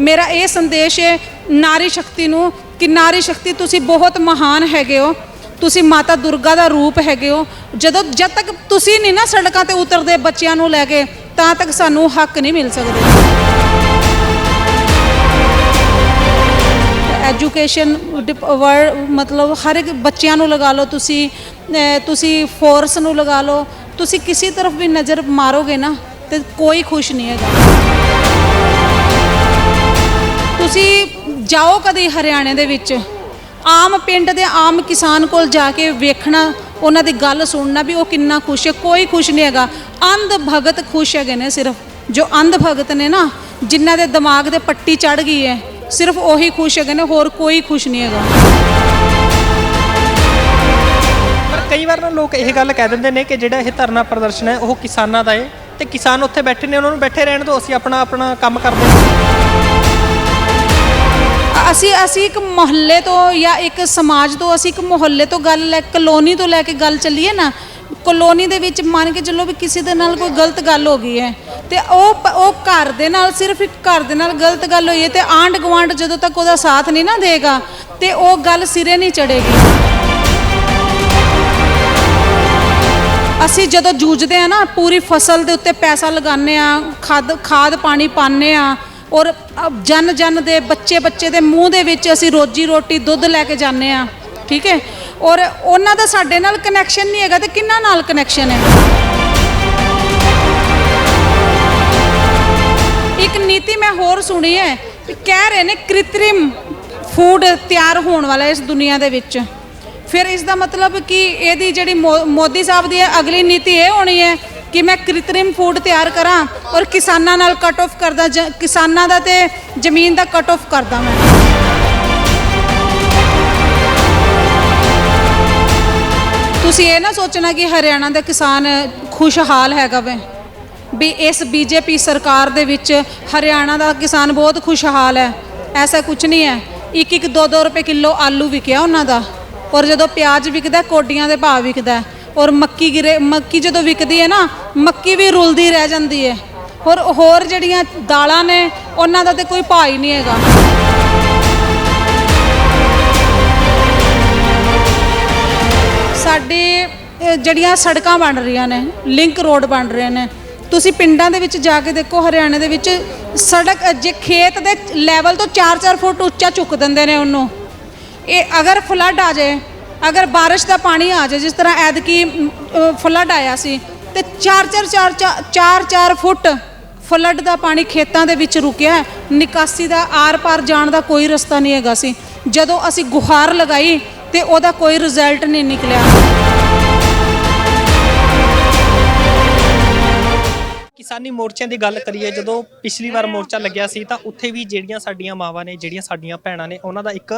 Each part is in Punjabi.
ਮੇਰਾ ਇਹ ਸੰਦੇਸ਼ ਹੈ, ਨਾਰੀ ਸ਼ਕਤੀ ਨੂੰ ਕਿ ਨਾਰੀ ਸ਼ਕਤੀ ਤੁਸੀਂ ਬਹੁਤ ਮਹਾਨ ਹੈਗੇ ਹੋ। ਤੁਸੀਂ ਮਾਤਾ ਦੁਰਗਾ ਦਾ ਰੂਪ ਹੈਗੇ ਹੋ। ਜਦੋਂ, ਜਦ ਤੱਕ ਤੁਸੀਂ ਨਹੀਂ ਨਾ ਸੜਕਾਂ ਤੇ ਉਤਰਦੇ ਬੱਚਿਆਂ ਨੂੰ ਲੈ ਕੇ, ਤਾਂ ਤੱਕ ਸਾਨੂੰ ਹੱਕ ਨਹੀਂ ਮਿਲ ਸਕਦੇ। ਐਜੂਕੇਸ਼ਨ ਮਤਲਬ ਹਰ ਇੱਕ ਬੱਚਿਆਂ ਨੂੰ ਲਗਾ ਲਓ ਤੁਸੀਂ ਤੁਸੀਂ ਫੋਰਸ ਨੂੰ ਲਗਾ ਲਓ। ਤੁਸੀਂ ਕਿਸੇ ਤਰਫ ਵੀ ਨਜ਼ਰ ਮਾਰੋਗੇ ਨਾ, ਤੇ ਕੋਈ ਖੁਸ਼ ਨਹੀਂ ਹੈਗਾ। ਤੁਸੀਂ ਜਾਓ ਕਦੇ ਹਰਿਆਣੇ ਦੇ ਵਿੱਚ। ਆਮ ਪਿੰਡ ਦੇ ਆਮ ਕਿਸਾਨ ਕੋਲ ਜਾ ਕੇ ਵੇਖਣਾ, ਉਹਨਾਂ ਦੀ ਗੱਲ ਸੁਣਨਾ ਵੀ ਉਹ ਕਿੰਨਾ ਖੁਸ਼ ਹੈ। ਕੋਈ ਖੁਸ਼ ਨਹੀਂ ਹੈਗਾ। ਅੰਧ ਭਗਤ ਖੁਸ਼ ਹੈਗੇ ਨੇ ਸਿਰਫ। ਜੋ ਅੰਧ ਭਗਤ ਨੇ ਨਾ, ਜਿਨ੍ਹਾਂ ਦੇ ਦਿਮਾਗ ਤੇ ਪੱਟੀ ਚੜ ਗਈ ਹੈ, ਸਿਰਫ ਉਹੀ ਖੁਸ਼ ਹੈਗੇ ਨੇ, ਹੋਰ ਕੋਈ ਖੁਸ਼ ਨਹੀਂ ਹੈਗਾ। ਕਈ ਵਾਰ ਨਾ ਲੋਕ ਇਹ ਗੱਲ ਕਹਿ ਦਿੰਦੇ ਨੇ ਕਿ ਜਿਹੜਾ ਇਹ ਧਰਨਾ ਪ੍ਰਦਰਸ਼ਨ ਹੈ, ਉਹ ਕਿਸਾਨਾਂ ਦਾ ਹੈ। ਤੇ ਕਿਸਾਨ ਉੱਥੇ ਬੈਠੇ ਨੇ, ਉਹਨਾਂ ਨੂੰ ਬੈਠੇ ਰਹਿਣ ਦਿਓ, ਅਸੀਂ ਆਪਣਾ ਆਪਣਾ ਕੰਮ ਕਰਦੇ ਹਾਂ। ਅਸੀਂ ਅਸੀਂ ਇੱਕ ਮੁਹੱਲੇ ਤੋਂ ਜਾਂ ਇੱਕ ਸਮਾਜ ਤੋਂ, ਅਸੀਂ ਇੱਕ ਮੁਹੱਲੇ ਤੋਂ ਗੱਲ ਲੈ, ਕਲੋਨੀ ਤੋਂ ਲੈ ਕੇ ਗੱਲ ਚੱਲੀਏ ਨਾ, ਕਲੋਨੀ ਦੇ ਵਿੱਚ ਮੰਨ ਕੇ ਚੱਲੋ ਵੀ ਕਿਸੇ ਦੇ ਨਾਲ ਕੋਈ ਗਲਤ ਗੱਲ ਹੋ ਗਈ ਹੈ, ਤੇ ਉਹ ਉਹ ਘਰ ਦੇ ਨਾਲ ਸਿਰਫ ਇੱਕ ਘਰ ਦੇ ਨਾਲ ਗਲਤ ਗੱਲ ਹੋਈ ਹੈ ਤੇ ਆਂਢ ਗੁਆਂਢ ਜਦੋਂ ਤੱਕ ਉਹਦਾ ਸਾਥ ਨਹੀਂ ਨਾ ਦੇਗਾ, ਤੇ ਉਹ ਗੱਲ ਸਿਰੇ ਨਹੀਂ ਚੜੇਗੀ। ਅਸੀਂ ਜਦੋਂ ਜੂਝਦੇ ਆ ਨਾ, ਪੂਰੀ ਫਸਲ ਦੇ ਉੱਤੇ ਪੈਸਾ ਲਗਾਉਂਦੇ ਆ ਖਾਦ ਖਾਦ, ਪਾਣੀ ਪਾਉਂਦੇ ਆ ਔਰ ਜਨ ਜਨ ਦੇ ਬੱਚੇ ਬੱਚੇ ਦੇ ਮੂੰਹ ਦੇ ਵਿੱਚ ਅਸੀਂ ਰੋਜੀ ਰੋਟੀ ਦੁੱਧ ਲੈ ਕੇ ਜਾਂਦੇ ਆ ਠੀਕ ਹੈ? ਔਰ ਉਹਨਾਂ ਦਾ ਸਾਡੇ ਨਾਲ ਕਨੈਕਸ਼ਨ ਨਹੀਂ ਹੈਗਾ ਤੇ ਕਿੰਨਾ ਨਾਲ ਕਨੈਕਸ਼ਨ ਹੈ? ਇੱਕ ਨੀਤੀ ਮੈਂ ਹੋਰ ਸੁਣੀ ਹੈ ਕਹਿ ਰਹੇ ਨੇ ਕ੍ਰਿਤਰਿਮ ਫੂਡ ਤਿਆਰ ਹੋਣ ਵਾਲਾ ਇਸ ਦੁਨੀਆ ਦੇ ਵਿੱਚ। ਫਿਰ ਇਸ ਦਾ ਮਤਲਬ ਕਿ ਇਹਦੀ ਜਿਹੜੀ ਮੋ- ਮੋਦੀ ਸਾਹਿਬ ਦੀ ਅਗਲੀ ਨੀਤੀ ਇਹ ਹੋਣੀ ਹੈ ਕਿ ਮੈਂ ਕ੍ਰਿਤਰਿਮ ਫੂਡ ਤਿਆਰ ਕਰਾਂ ਔਰ ਕਿਸਾਨਾਂ ਨਾਲ ਕਟ ਆਫ ਕਰਦਾ ਜ- ਕਿਸਾਨਾਂ ਦਾ ਤੇ ਜ਼ਮੀਨ ਦਾ ਕਟ ਆਫ ਕਰਦਾ ਮੈਂ। ਤੁਸੀਂ ਇਹ ਨਾ ਸੋਚਣਾ ਕਿ ਹਰਿਆਣਾ ਦਾ ਕਿਸਾਨ ਖੁਸ਼ਹਾਲ ਹੈਗਾ ਵੇ, ਵੀ ਇਸ ਬੀਜੇਪੀ ਸਰਕਾਰ ਦੇ ਵਿੱਚ ਹਰਿਆਣਾ ਦਾ ਕਿਸਾਨ ਬਹੁਤ ਖੁਸ਼ਹਾਲ ਹੈ, ਐਸਾ ਕੁਝ ਨਹੀਂ ਹੈ। ਇੱਕ ਇੱਕ 2-2 ਰੁਪਏ ਕਿਲੋ ਆਲੂ ਵਿਕਿਆ ਉਹਨਾਂ ਦਾ ਔਰ ਜਦੋਂ ਪਿਆਜ਼ ਵਿਕਦਾ, ਕੋਡੀਆਂ ਦੇ ਭਾਅ ਵਿਕਦਾ ਔਰ ਮੱਕੀ ਗਿਰੇ, ਮੱਕੀ ਜਦੋਂ ਵਿਕਦੀ ਹੈ ਨਾ, ਮੱਕੀ ਵੀ ਰੁਲਦੀ ਰਹਿ ਜਾਂਦੀ ਹੈ। ਔਰ ਹੋਰ ਜਿਹੜੀਆਂ ਦਾਲਾਂ ਨੇ, ਉਹਨਾਂ ਦਾ ਤੇ ਕੋਈ ਭਾਅ ਹੀ ਨਹੀਂ ਹੈਗਾ। ਸਾਡੇ ਜਿਹੜੀਆਂ ਸੜਕਾਂ ਬਣ ਰਹੀਆਂ ਨੇ ਲਿੰਕ ਰੋਡ ਬਣ ਰਹੇ ਨੇ, ਤੁਸੀਂ ਪਿੰਡਾਂ ਦੇ ਵਿੱਚ ਜਾ ਕੇ ਦੇਖੋ, ਹਰਿਆਣੇ ਦੇ ਵਿੱਚ ਸੜਕ, ਜੇ ਖੇਤ ਦੇ ਲੈਵਲ ਤੋਂ 4-4 ਫੁੱਟ ਉੱਚਾ ਚੁੱਕ ਦਿੰਦੇ ਨੇ ਉਹਨੂੰ। ਇਹ ਅਗਰ ਫਲੱਡ ਆ ਜਾਏ ਅਗਰ ਬਾਰਿਸ਼ ਦਾ ਪਾਣੀ ਆ ਜਾਏ, ਜਿਸ ਤਰ੍ਹਾਂ ਐਤਕੀ ਫਲੱਡ ਆਇਆ ਸੀ, ਤੇ 4-4 4-4 ਫੁੱਟ ਫਲੱਡ ਦਾ ਪਾਣੀ ਖੇਤਾਂ ਦੇ ਵਿੱਚ ਰੁਕਿਆ ਨਿਕਾਸੀ ਦਾ ਆਰ-ਪਾਰ ਜਾਣ ਦਾ ਕੋਈ ਰਸਤਾ ਨਹੀਂ ਹੈਗਾ ਸੀ। ਜਦੋਂ ਅਸੀਂ ਗੁਹਾਰ ਲਗਾਈ ਤੇ ਉਹਦਾ ਕੋਈ ਰਿਜ਼ਲਟ ਨਹੀਂ ਨਿਕਲਿਆ। ਕਿਸਾਨੀ ਮੋਰਚਿਆਂ ਦੀ ਗੱਲ ਕਰੀਏ, ਜਦੋਂ ਪਿਛਲੀ ਵਾਰ ਮੋਰਚਾ ਲੱਗਿਆ ਸੀ ਤਾਂ ਉੱਥੇ ਵੀ ਜਿਹੜੀਆਂ ਸਾਡੀਆਂ ਮਾਵਾਂ ਨੇ, ਜਿਹੜੀਆਂ ਸਾਡੀਆਂ ਭੈਣਾਂ ਨੇ, ਉਹਨਾਂ ਦਾ ਇੱਕ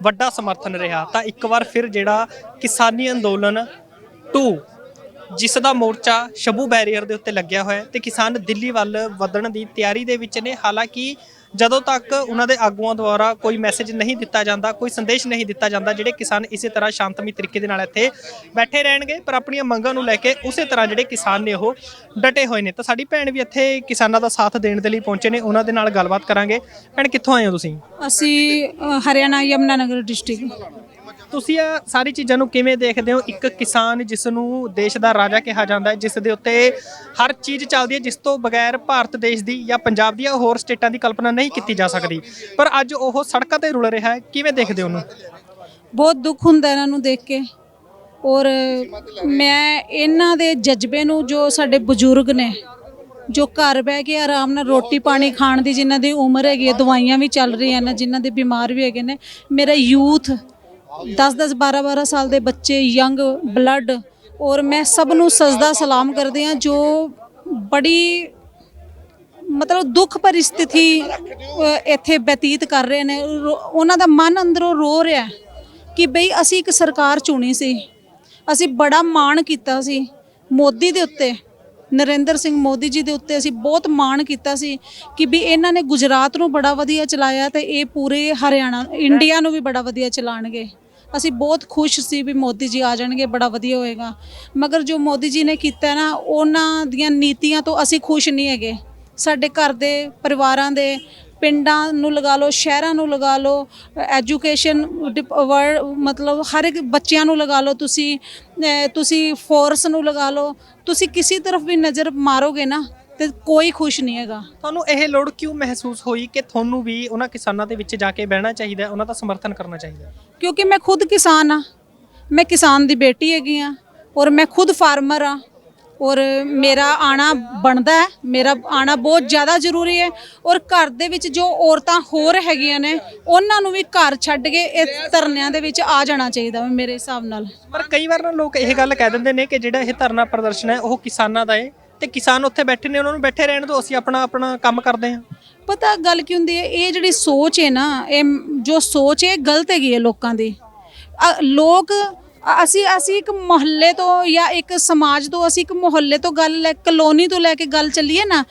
ਵੱਡਾ ਸਮਰਥਨ ਰਿਹਾ, ਤਾਂ ਇੱਕ ਵਾਰ ਫਿਰ ਜਿਹੜਾ ਕਿਸਾਨੀ ਅੰਦੋਲਨ 2 ਜਿਸ ਦਾ ਮੋਰਚਾ ਸ਼ਬੂ ਬੈਰੀਅਰ ਦੇ ਉੱਤੇ ਲੱਗਿਆ ਹੋਇਆ ਤੇ ਕਿਸਾਨ ਦਿੱਲੀ ਵੱਲ ਵਧਣ ਦੀ ਤਿਆਰੀ ਦੇ ਵਿੱਚ ਨੇ, ਹਾਲਾਂਕਿ ਜਦੋਂ ਤੱਕ ਉਹਨਾਂ ਦੇ ਆਗੂਆਂ ਦੁਆਰਾ ਕੋਈ ਮੈਸੇਜ ਨਹੀਂ ਦਿੱਤਾ ਜਾਂਦਾ ਕੋਈ ਸੰਦੇਸ਼ ਨਹੀਂ ਦਿੱਤਾ ਜਾਂਦਾ ਜਿਹੜੇ ਕਿਸਾਨ ਇਸੇ ਤਰ੍ਹਾਂ ਸ਼ਾਂਤਮਈ ਤਰੀਕੇ ਦੇ ਨਾਲ ਇੱਥੇ ਬੈਠੇ ਰਹਿਣਗੇ ਪਰ ਆਪਣੀਆਂ ਮੰਗਾਂ ਨੂੰ ਲੈ ਕੇ ਉਸੇ ਤਰ੍ਹਾਂ ਜਿਹੜੇ ਕਿਸਾਨ ਨੇ ਉਹ ਡਟੇ ਹੋਏ ਨੇ। ਤਾਂ ਸਾਡੀ ਭੈਣ ਵੀ ਇੱਥੇ ਕਿਸਾਨਾਂ ਦਾ ਸਾਥ ਦੇਣ ਦੇ ਲਈ ਪਹੁੰਚੇ ਨੇ ਉਹਨਾਂ ਦੇ ਨਾਲ ਗੱਲਬਾਤ ਕਰਾਂਗੇ। ਭੈਣ ਕਿੱਥੋਂ ਆਏ ਹੋ ਤੁਸੀਂ? ਅਸੀਂ ਅ, ਹਰਿਆਣਾ ਯਮੁਨਾਨਗਰ ਡਿਸਟ੍ਰਿਕਟ। ਤੁਸੀਂ ਇਹ ਸਾਰੀ ਚੀਜ਼ਾਂ ਨੂੰ ਕਿਵੇਂ ਦੇਖਦੇ ਹੋ? ਇੱਕ ਕਿਸਾਨ ਜਿਸ ਨੂੰ ਦੇਸ਼ ਦਾ ਰਾਜਾ ਕਿਹਾ ਜਾਂਦਾ ਹੈ, ਜਿਸ ਦੇ ਉੱਤੇ ਹਰ ਚੀਜ਼ ਚੱਲਦੀ ਹੈ, ਜਿਸ ਤੋਂ ਬਗੈਰ ਭਾਰਤ ਦੇਸ਼ ਦੀ ਜਾਂ ਪੰਜਾਬ ਦੀਆਂ ਹੋਰ ਸਟੇਟਾਂ ਦੀ ਕਲਪਨਾ ਨਹੀਂ ਕੀਤੀ ਜਾ ਸਕਦੀ। ਪਰ ਅੱਜ ਉਹ ਸੜਕਾਂ ਤੇ ਰੁਲ ਰਿਹਾ ਹੈ, ਕਿਵੇਂ ਦੇਖਦੇ ਹੋ ਉਹਨੂੰ? ਬਹੁਤ ਦੁੱਖ ਹੁੰਦਾ ਇਹਨਾਂ ਨੂੰ ਦੇਖ ਕੇ। ਔਰ ਮੈਂ ਇਹਨਾਂ ਦੇ ਜਜ਼ਬੇ ਨੂੰ ਜੋ ਸਾਡੇ ਬਜ਼ੁਰਗ ਨੇ, ਜੋ ਘਰ ਬਹਿ ਕੇ ਆਰਾਮ ਨਾਲ ਰੋਟੀ ਪਾਣੀ ਖਾਣ ਦੀ ਜਿਨ੍ਹਾਂ ਦੀ ਉਮਰ ਹੈਗੀ ਹੈ, ਦਵਾਈਆਂ ਵੀ ਚੱਲ ਰਹੀਆਂ ਨੇ, ਜਿਨ੍ਹਾਂ ਦੇ ਬਿਮਾਰ ਵੀ ਹੈਗੇ ਨੇ, ਮੇਰਾ ਯੂਥ 10-10 12-12 ਸਾਲ ਦੇ ਬੱਚੇ ਯੰਗ ਬਲੱਡ ਔਰ ਮੈਂ ਸਭ ਨੂੰ ਸਜਦਾ ਸਲਾਮ ਕਰਦੀ ਹਾਂ ਜੋ ਬੜੀ ਮਤਲਬ ਦੁੱਖ ਪਰਿਸਥਿਤੀ ਅ, ਇੱਥੇ ਬਤੀਤ ਕਰ ਰਹੇ ਨੇ। ਰੋ- ਉਹਨਾਂ ਦਾ ਮਨ ਅੰਦਰੋਂ ਰੋ ਰਿਹਾ ਕਿ ਬਈ ਅਸੀਂ ਇੱਕ ਸਰਕਾਰ ਚੁਣੀ ਸੀ। ਅਸੀਂ ਬੜਾ ਮਾਣ ਕੀਤਾ ਸੀ ਮੋਦੀ ਦੇ ਉੱਤੇ। ਨਰਿੰਦਰ ਸਿੰਘ ਮੋਦੀ ਜੀ ਦੇ ਉੱਤੇ ਅਸੀਂ ਬਹੁਤ ਮਾਣ ਕੀਤਾ ਸੀ ਕਿ ਵੀ ਇਹਨਾਂ ਨੇ ਗੁਜਰਾਤ ਨੂੰ ਬੜਾ ਵਧੀਆ ਚਲਾਇਆ ਤੇ ਇਹ ਪੂਰੇ ਹਰਿਆਣਾ, ਇੰਡੀਆ ਨੂੰ ਵੀ ਬੜਾ ਵਧੀਆ ਚਲਾਣਗੇ। ਅਸੀਂ ਬਹੁਤ ਖੁਸ਼ ਸੀ ਵੀ ਮੋਦੀ ਜੀ ਆ ਜਾਣਗੇ, ਬੜਾ ਵਧੀਆ ਹੋਏਗਾ। ਮਗਰ ਜੋ ਮੋਦੀ ਜੀ ਨੇ ਕੀਤਾ ਨਾ, ਉਹਨਾਂ ਦੀਆਂ ਨੀਤੀਆਂ ਤੋਂ ਅਸੀਂ ਖੁਸ਼ ਨਹੀਂ ਹੈਗੇ। ਸਾਡੇ ਘਰ ਦੇ ਪਰਿਵਾਰਾਂ ਦੇ ਪਿੰਡਾਂ ਨੂੰ ਲਗਾ ਲਓ ਸ਼ਹਿਰਾਂ ਨੂੰ ਲਗਾ ਲਓ ਐਜੂਕੇਸ਼ਨ ਮਤਲਬ ਹਰ ਇੱਕ ਬੱਚਿਆਂ ਨੂੰ ਲਗਾ ਲਓ ਤੁਸੀਂ ਤੁਸੀਂ ਫੋਰਸ ਨੂੰ ਲਗਾ ਲਓ ਤੁਸੀਂ ਕਿਸੇ ਤਰਫ ਵੀ ਨਜ਼ਰ ਮਾਰੋਗੇ ਨਾ ਤੇ ਕੋਈ ਖੁਸ਼ ਨਹੀਂ ਹੈਗਾ। ਤੁਹਾਨੂੰ ਇਹ ਲੋੜ ਕਿਉਂ ਮਹਿਸੂਸ ਹੋਈ ਕਿ ਤੁਹਾਨੂੰ ਵੀ ਉਹਨਾਂ ਕਿਸਾਨਾਂ ਦੇ ਵਿੱਚ ਜਾ ਕੇ ਬਹਿਣਾ ਚਾਹੀਦਾ ਉਹਨਾਂ ਦਾ ਸਮਰਥਨ ਕਰਨਾ ਚਾਹੀਦਾ ਕਿਉਂਕਿ ਮੈਂ ਖੁਦ ਕਿਸਾਨ ਆ ਮੈਂ ਕਿਸਾਨ ਦੀ ਬੇਟੀ ਹੈਗੀ ਆ ਔਰ ਮੈਂ ਖੁਦ ਫਾਰਮਰ ਆ ਔਰ ਮੇਰਾ ਆਣਾ ਬਣਦਾ ਹੈ ਮੇਰਾ ਆਣਾ ਬਹੁਤ ਜ਼ਿਆਦਾ ਜ਼ਰੂਰੀ ਹੈ ਔਰ ਘਰ ਦੇ ਵਿੱਚ ਜੋ ਔਰਤਾਂ ਹੋਰ ਹੈਗੀਆਂ ਨੇ ਉਹਨਾਂ ਨੂੰ ਵੀ ਘਰ ਛੱਡ ਕੇ ਇਹ ਧਰਨਿਆਂ ਦੇ ਵਿੱਚ ਆ ਜਾਣਾ ਚਾਹੀਦਾ ਵਾ ਮੇਰੇ ਹਿਸਾਬ ਨਾਲ। ਪਰ ਕਈ ਵਾਰ ਨਾ ਲੋਕ ਇਹ ਗੱਲ ਕਹਿ ਦਿੰਦੇ ਨੇ ਕਿ ਜਿਹੜਾ ਇਹ ਧਰਨਾ ਪ੍ਰਦਰਸ਼ਨ ਹੈ ਉਹ ਕਿਸਾਨਾਂ ਦਾ ਹੈ ਤੇ ਕਿਸਾਨ ਉੱਥੇ ਬੈਠੇ ਨੇ ਉਹਨਾਂ ਨੂੰ ਬੈਠੇ ਰਹਿਣ ਦਿਓ ਅਸੀਂ ਆਪਣਾ ਆਪਣਾ ਕੰਮ ਕਰਦੇ ਹਾਂ। ਪਤਾ ਗੱਲ ਕੀ ਹੁੰਦੀ ਹੈ ਇਹ ਜਿਹੜੀ ਸੋਚ ਹੈ ਨਾ ਇਹ ਜੋ ਸੋਚ ਹੈ ਇਹ ਗਲਤ ਹੈਗੀ ਹੈ ਲੋਕਾਂ ਦੀ। ਅ- ਲੋਕ ਅ- ਅਸੀਂ ਅਸੀਂ ਇੱਕ ਮੁਹੱਲੇ ਤੋਂ ਜਾਂ ਇੱਕ ਸਮਾਜ ਤੋਂ, ਅਸੀਂ ਇੱਕ ਮੁਹੱਲੇ ਤੋਂ ਗੱਲ ਲੈ, ਕਲੋਨੀ ਤੋਂ ਲੈ ਕੇ ਗੱਲ ਚੱਲੀਏ ਨਾ,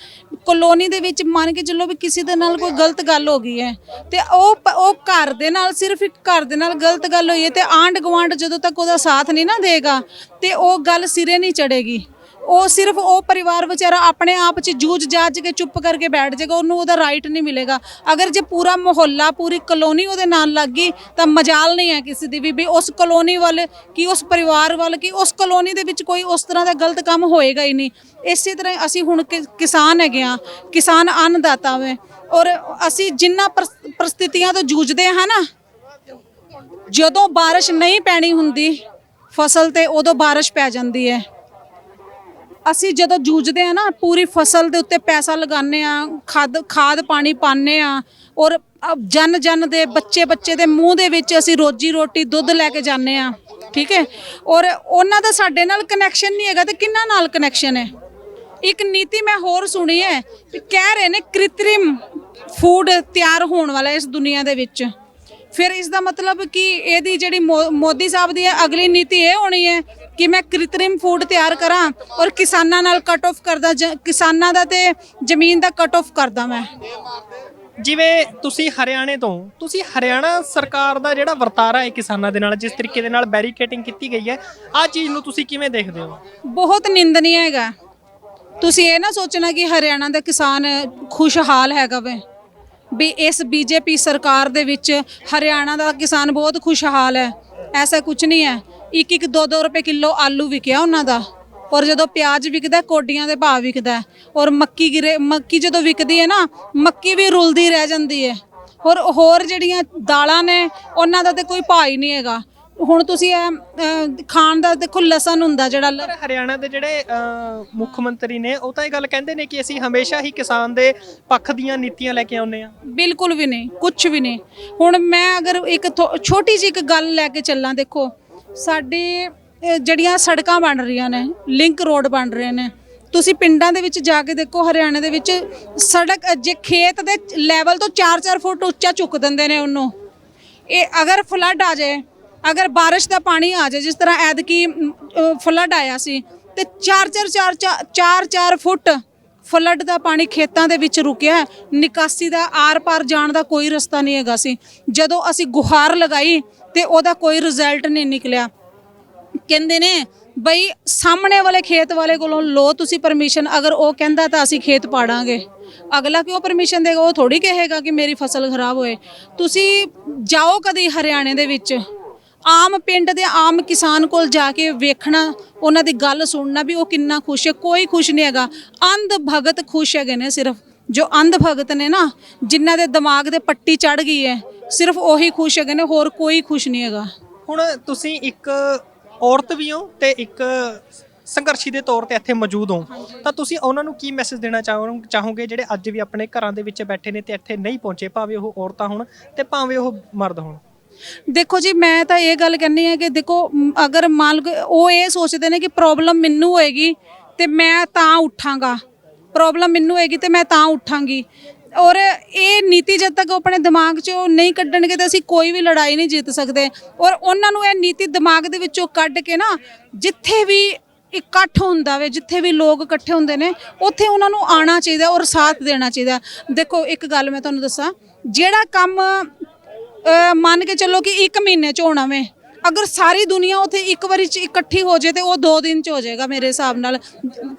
ਕਲੋਨੀ ਦੇ ਵਿੱਚ ਮੰਨ ਕੇ ਚੱਲੋ ਵੀ ਕਿਸੇ ਦੇ ਨਾਲ ਕੋਈ ਗਲਤ ਗੱਲ ਹੋ ਗਈ ਹੈ, ਤੇ ਉਹ ਪ- ਉਹ ਘਰ ਦੇ ਨਾਲ ਸਿਰਫ ਇੱਕ ਘਰ ਦੇ ਨਾਲ ਗਲਤ ਗੱਲ ਹੋਈ ਹੈ ਤੇ ਆਂਢ ਗੁਆਂਢ ਜਦੋਂ ਤੱਕ ਉਹਦਾ ਸਾਥ ਨਹੀਂ ਨਾ ਦੇਗਾ, ਤੇ ਉਹ ਗੱਲ ਸਿਰੇ ਨਹੀਂ ਚੜੇਗੀ ਉਹ ਸਿਰਫ ਉਹ ਪਰਿਵਾਰ ਵਿਚਾਰਾ ਆਪਣੇ ਆਪ 'ਚ ਜੂਝ ਜਾਜ ਕੇ ਚੁੱਪ ਕਰਕੇ ਬੈਠ ਜਾਏਗਾ, ਉਹਨੂੰ ਉਹਦਾ ਰਾਈਟ ਨਹੀਂ ਮਿਲੇਗਾ। ਅਗਰ ਜੇ ਪੂਰਾ ਮੁਹੱਲਾ, ਪੂਰੀ ਕਲੋਨੀ ਉਹਦੇ ਨਾਲ ਲੱਗ ਗਈ, ਤਾਂ ਮਜਾਲ ਨਹੀਂ ਹੈ ਕਿਸੇ ਦੀ ਵੀ ਵੀ ਉਸ ਕਲੋਨੀ ਵੱਲ ਕਿ ਉਸ ਪਰਿਵਾਰ ਵੱਲ, ਕਿ ਉਸ ਕਲੋਨੀ ਦੇ ਵਿੱਚ ਕੋਈ ਉਸ ਤਰ੍ਹਾਂ ਦਾ ਗਲਤ ਕੰਮ ਹੋਏਗਾ ਹੀ ਨਹੀਂ। ਇਸੇ ਤਰ੍ਹਾਂ ਅਸੀਂ ਹੁਣ ਕਿ- ਕਿਸਾਨ ਹੈਗੇ ਆ ਕਿਸਾਨ ਅੰਨਦਾਤਾ ਵੇ। ਔਰ ਅਸੀਂ ਜਿੰਨਾ ਪਰਿਸ- ਪਰਿਸਥਿਤੀਆਂ ਤੋਂ ਜੂਝਦੇ ਹਾਂ ਨਾ, ਜਦੋਂ ਬਾਰਿਸ਼ ਨਹੀਂ ਪੈਣੀ ਹੁੰਦੀ, ਫਸਲ ਤੇ ਉਦੋਂ ਬਾਰਿਸ਼ ਪੈ ਜਾਂਦੀ ਹੈ। ਅਸੀਂ ਜਦੋਂ ਜੂਝਦੇ ਆ ਨਾ, ਪੂਰੀ ਫਸਲ ਦੇ ਉੱਤੇ ਪੈਸਾ ਲਗਾਉਂਦੇ ਆ, ਖਾਦ ਖਾਦ ਪਾਣੀ ਪਾਉਂਦੇ ਆ, ਔਰ ਜਨ ਜਨ ਦੇ ਬੱਚੇ ਬੱਚੇ ਦੇ ਮੂੰਹ ਦੇ ਵਿੱਚ ਅਸੀਂ ਰੋਜੀ ਰੋਟੀ ਦੁੱਧ ਲੈ ਕੇ ਜਾਂਦੇ ਆ, ਠੀਕ ਹੈ? ਔਰ ਉਹਨਾਂ ਦਾ ਸਾਡੇ ਨਾਲ ਕਨੈਕਸ਼ਨ ਨਹੀਂ ਹੈਗਾ ਤੇ ਕਿੰਨਾ ਨਾਲ ਕਨੈਕਸ਼ਨ ਹੈ? ਇੱਕ ਨੀਤੀ ਮੈਂ ਹੋਰ ਸੁਣੀ ਹੈ ਕਹਿ ਰਹੇ ਨੇ ਕ੍ਰਿਤਰਿਮ ਫੂਡ ਤਿਆਰ ਹੋਣ ਵਾਲਾ ਇਸ ਦੁਨੀਆ ਦੇ ਵਿੱਚ। ਫਿਰ ਇਸ ਦਾ ਮਤਲਬ ਕਿ ਇਹਦੀ ਜਿਹੜੀ ਮੋ- ਮੋਦੀ ਸਾਹਿਬ ਦੀ ਹੈ ਅਗਲੀ ਨੀਤੀ ਇਹ ਹੋਣੀ ਹੈ ਕਿ ਮੈਂ ਕ੍ਰਿਤਰਿਮ ਫੂਡ ਤਿਆਰ ਕਰਾਂ ਔਰ ਕਿਸਾਨਾਂ ਨਾਲ ਕੱਟ ਆਫ ਕਰਦਾ ਕਿਸਾਨਾਂ ਦਾ ਤੇ ਜ਼ਮੀਨ ਦਾ ਕੱਟ ਆਫ ਕਰਦਾ ਮੈਂ। ਜਿਵੇਂ ਤੁਸੀਂ ਹਰਿਆਣੇ ਤੋਂ ਤੁਸੀਂ ਹਰਿਆਣਾ ਸਰਕਾਰ ਦਾ ਜਿਹੜਾ ਵਰਤਾਰਾ ਹੈ ਕਿਸਾਨਾਂ ਦੇ ਨਾਲ ਜਿਸ ਤਰੀਕੇ ਦੇ ਨਾਲ ਬੈਰੀਕੇਟਿੰਗ ਕੀਤੀ ਗਈ ਹੈ ਆਹ ਚੀਜ਼ ਨੂੰ ਤੁਸੀਂ ਕਿਵੇਂ ਦੇਖਦੇ ਹੋ? ਬਹੁਤ ਨਿੰਦਨੀय ਹੈਗਾ। ਤੁਸੀਂ ਇਹ ਨਾ ਸੋਚਣਾ ਕਿ ਹਰਿਆਣਾ ਦਾ ਕਿਸਾਨ ਖੁਸ਼ਹਾਲ ਹੈਗਾ ਵੇ। ਵੀ ਇਸ ਬੀਜੇਪੀ ਸਰਕਾਰ ਦੇ ਵਿੱਚ ਹਰਿਆਣਾ ਦਾ ਕਿਸਾਨ ਬਹੁਤ ਖੁਸ਼ਹਾਲ ਹੈ। ਐਸਾ ਕੁਝ ਨਹੀਂ ਹੈ। ਇੱਕ ਇੱਕ 2-2 ਰੁਪਏ ਕਿਲੋ ਆਲੂ ਵਿਕਿਆ ਉਹਨਾਂ ਦਾ। ਔਰ ਜਦੋਂ ਪਿਆਜ਼ ਵਿਕਦਾ, ਕੋਡੀਆਂ ਦੇ ਭਾਅ ਵਿਕਦਾ ਔਰ ਮੱਕੀ ਗਿਰੇ, ਮੱਕੀ ਜਦੋਂ ਵਿਕਦੀ ਹੈ ਨਾ, ਮੱਕੀ ਵੀ ਰੁਲਦੀ ਰਹਿ ਜਾਂਦੀ ਹੈ। ਔਰ ਹੋਰ ਜਿਹੜੀਆਂ ਦਾਲਾਂ ਨੇ, ਉਹਨਾਂ ਦਾ ਤੇ ਕੋਈ ਭਾਅ ਹੀ ਨਹੀਂ ਹੈਗਾ। ਹੁਣ ਤੁਸੀਂ ਇਹ ਅਹ, ਖਾਣ ਦਾ ਦੇਖੋ ਲਸਣ ਹੁੰਦਾ ਜਿਹੜਾ ਲ- ਪਰ ਹਰਿਆਣਾ ਦੇ ਜਿਹੜੇ ਅਹ, ਮੁੱਖ ਮੰਤਰੀ ਨੇ ਉਹ ਤਾਂ ਇਹ ਗੱਲ ਕਹਿੰਦੇ ਨੇ ਕਿ ਅਸੀਂ ਹਮੇਸ਼ਾ ਹੀ ਕਿਸਾਨ ਦੇ ਪੱਖ ਦੀਆਂ ਨੀਤੀਆਂ ਲੈ ਕੇ ਆਉਂਦੇ ਆ ਬਿਲਕੁਲ ਵੀ ਨਹੀਂ ਕੁਝ ਵੀ ਨਹੀਂ। ਹੁਣ ਮੈਂ ਅਗਰ ਇੱਕ ਥੋ- ਛੋਟੀ ਜਿਹੀ ਇੱਕ ਗੱਲ ਲੈ ਕੇ ਚੱਲਾਂ ਦੇਖੋ ਸਾਡੇ ਅਹ, ਜਿਹੜੀਆਂ ਸੜਕਾਂ ਬਣ ਰਹੀਆਂ ਨੇ ਲਿੰਕ ਰੋਡ ਬਣ ਰਹੇ ਨੇ ਤੁਸੀਂ ਪਿੰਡਾਂ ਦੇ ਵਿੱਚ ਜਾ ਕੇ ਦੇਖੋ ਹਰਿਆਣੇ ਦੇ ਵਿੱਚ ਸੜਕ ਜੇ ਖੇਤ ਦੇ ਲੈਵਲ ਤੋਂ 4-4 ਫੁੱਟ ਉੱਚਾ ਚੁੱਕ ਦਿੰਦੇ ਨੇ ਉਹਨੂੰ। ਇਹ ਅਗਰ ਫਲੱਡ ਆ ਜਾਏ ਅਗਰ ਬਾਰਿਸ਼ ਦਾ ਪਾਣੀ ਆ ਜਾਏ, ਜਿਸ ਤਰ੍ਹਾਂ ਐਦਕੀ ਫਲੱਡ ਆਇਆ ਸੀ, ਤੇ 4-4 4-4 ਫੁੱਟ ਫਲੱਡ ਦਾ ਪਾਣੀ ਖੇਤਾਂ ਦੇ ਵਿੱਚ ਰੁਕਿਆ ਨਿਕਾਸੀ ਦਾ ਆਰ-ਪਾਰ ਜਾਣ ਦਾ ਕੋਈ ਰਸਤਾ ਨਹੀਂ ਹੈਗਾ ਸੀ। ਜਦੋਂ ਅਸੀਂ ਗੁਹਾਰ ਲਗਾਈ ਤੇ ਉਹਦਾ ਕੋਈ ਰਿਜ਼ਲਟ ਨਹੀਂ ਨਿਕਲਿਆ। ਕਹਿੰਦੇ ਨੇ, ਬਈ, ਸਾਹਮਣੇ ਵਾਲੇ ਖੇਤ ਵਾਲੇ ਕੋਲੋਂ ਲੋ ਤੁਸੀਂ ਪਰਮਿਸ਼ਨ ਅਗਰ ਉਹ ਕਹਿੰਦਾ ਤਾਂ ਅਸੀਂ ਖੇਤ ਪਾੜਾਂਗੇ। ਅਗਲਾ ਕਿਉਂ ਪਰਮਿਸ਼ਨ ਦੇਗਾ? ਉਹ ਥੋੜੀ ਕਹੇਗਾ ਕਿ ਮੇਰੀ ਫਸਲ ਖਰਾਬ ਹੋਏ। ਤੁਸੀਂ ਜਾਓ ਕਦੀ ਹਰਿਆਣੇ ਦੇ ਵਿੱਚ। ਆਮ ਪਿੰਡ ਦੇ ਆਮ ਕਿਸਾਨ ਕੋਲ ਜਾ ਕੇ ਵੇਖਣਾ ਉਹਨਾਂ ਦੀ ਗੱਲ ਸੁਣਨਾ ਵੀ ਉਹ ਕਿੰਨਾ ਖੁਸ਼ ਹੈ ਕੋਈ ਖੁਸ਼ ਨਹੀਂ ਹੈਗਾ। ਅੰਧ ਭਗਤ ਖੁਸ਼ ਹੈਗੇ ਨੇ ਸਿਰਫ। ਜੋ ਅੰਧ ਭਗਤ ਨੇ ਨਾ ਜਿਨ੍ਹਾਂ ਦੇ ਦਿਮਾਗ ਦੇ ਪੱਟੀ ਚੜ ਗਈ ਹੈ ਸਿਰਫ ਉਹੀ ਖੁਸ਼ ਹੈਗੇ ਨੇ ਹੋਰ ਕੋਈ ਖੁਸ਼ ਨਹੀਂ ਹੈਗਾ। ਹੁਣ ਤੁਸੀਂ ਇੱਕ ਔਰਤ ਵੀ ਹੋ ਤੇ ਇੱਕ ਸੰਘਰਸ਼ੀ ਦੇ ਤੌਰ ਤੇ ਇੱਥੇ ਮੌਜੂਦ ਹੋ। ਤਾਂ ਤੁਸੀਂ ਉਹਨਾਂ ਨੂੰ ਕੀ ਮੈਸੇਜ ਦੇਣਾ ਚਾਹੋ ਚਾਹੋਗੇ? ਜਿਹੜੇ ਅੱਜ ਵੀ ਆਪਣੇ ਘਰਾਂ ਦੇ ਵਿੱਚ ਬੈਠੇ ਨੇ ਤੇ ਇੱਥੇ ਨਹੀਂ ਪਹੁੰਚੇ ਭਾਵੇਂ ਉਹ ਔਰਤਾਂ ਹੋਣ ਤੇ ਭਾਵੇਂ ਉਹ ਮਰਦ ਹੋਣ? ਦੇਖੋ ਜੀ, ਮੈਂ ਤਾਂ ਇਹ ਗੱਲ ਕਹਿੰਨੀ ਹੈ ਕਿ ਦੇਖੋ ਅਗਰ ਮੰਨ ਲਓ ਉਹ ਇਹ ਸੋਚਦੇ ਨੇ ਕਿ ਪ੍ਰੋਬਲਮ ਮੈਨੂੰ ਹੋਏਗੀ ਤੇ ਮੈਂ ਤਾਂ ਉੱਠਾਂਗਾ। ਪ੍ਰੋਬਲਮ ਮੈਨੂੰ ਹੋਏਗੀ ਤੇ ਮੈਂ ਤਾਂ ਉੱਠਾਂਗੀ। ਔਰ ਇਹ ਨੀਤੀ ਜਦ ਤੱਕ ਉਹ ਆਪਣੇ ਦਿਮਾਗ 'ਚੋਂ ਨਹੀਂ ਕੱਢਣਗੇ ਤਾਂ ਅਸੀਂ ਕੋਈ ਵੀ ਲੜਾਈ ਨਹੀਂ ਜਿੱਤ ਸਕਦੇ। ਔਰ ਉਹਨਾਂ ਨੂੰ ਇਹ ਨੀਤੀ ਦਿਮਾਗ ਦੇ ਵਿੱਚੋਂ ਕੱਢ ਕੇ ਨਾ, ਜਿੱਥੇ ਵੀ ਇਕੱਠ ਹੁੰਦਾ ਵੇ, ਜਿੱਥੇ ਵੀ ਲੋਕ ਇਕੱਠੇ ਹੁੰਦੇ ਨੇ, ਉੱਥੇ ਉਹਨਾਂ ਨੂੰ ਆਉਣਾ ਚਾਹੀਦਾ ਔਰ ਸਾਥ ਦੇਣਾ ਚਾਹੀਦਾ। ਦੇਖੋ, ਇੱਕ ਗੱਲ ਮੈਂ ਤੁਹਾਨੂੰ ਦੱਸਾਂ, ਜਿਹੜਾ ਕੰਮ ਮੰਨ ਕੇ ਚੱਲੋ ਕਿ 1 ਮਹੀਨੇ ਚ ਹੋਣਾ ਵੇ। ਅਗਰ ਸਾਰੀ ਦੁਨੀਆ ਉਥੇ ਇੱਕ ਵਾਰੀ ਚ ਇਕੱਠੀ ਹੋ ਜੇ ਤੇ ਉਹ 2 ਦਿਨ ਚ ਹੋ ਜਾਏਗਾ ਮੇਰੇ ਹਿਸਾਬ ਨਾਲ।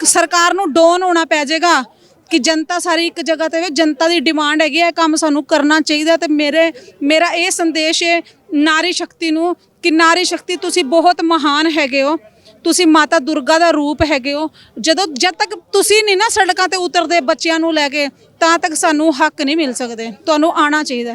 ਸਰਕਾਰ ਨੂੰ ਡੋਨ ਹੋਣਾ ਪੈ ਜਾਏਗਾ ਕਿ ਜਨਤਾ ਸਾਰੀ ਇੱਕ ਜਗ੍ਹਾ ਤੇ ਹੋਵੇ। ਜਨਤਾ ਦੀ ਡਿਮਾਂਡ ਹੈਗੀ ਹੈ ਕੰਮ ਸਾਨੂੰ ਕਰਨਾ ਚਾਹੀਦਾ ਤੇ ਮੇਰੇ, ਮੇਰਾ ਇਹ ਸੰਦੇਸ਼ ਹੈ ਨਾਰੀ ਸ਼ਕਤੀ ਨੂੰ ਕਿ ਨਾਰੀ ਸ਼ਕਤੀ ਤੁਸੀਂ ਬਹੁਤ ਮਹਾਨ ਹੈਗੇ ਹੋ। ਤੁਸੀਂ ਮਾਤਾ ਦੁਰਗਾ ਦਾ ਰੂਪ ਹੈਗੇ ਹੋ। ਜਦੋਂ, ਜਦ ਤੱਕ ਤੁਸੀਂ ਨਹੀਂ ਨਾ ਸੜਕਾਂ ਤੇ ਉਤਰਦੇ ਬੱਚਿਆਂ ਨੂੰ ਲੈ ਕੇ, ਤਾਂ ਤੱਕ ਸਾਨੂੰ ਹੱਕ ਨਹੀਂ ਮਿਲ ਸਕਦੇ। ਤੁਹਾਨੂੰ ਆਉਣਾ ਚਾਹੀਦਾ।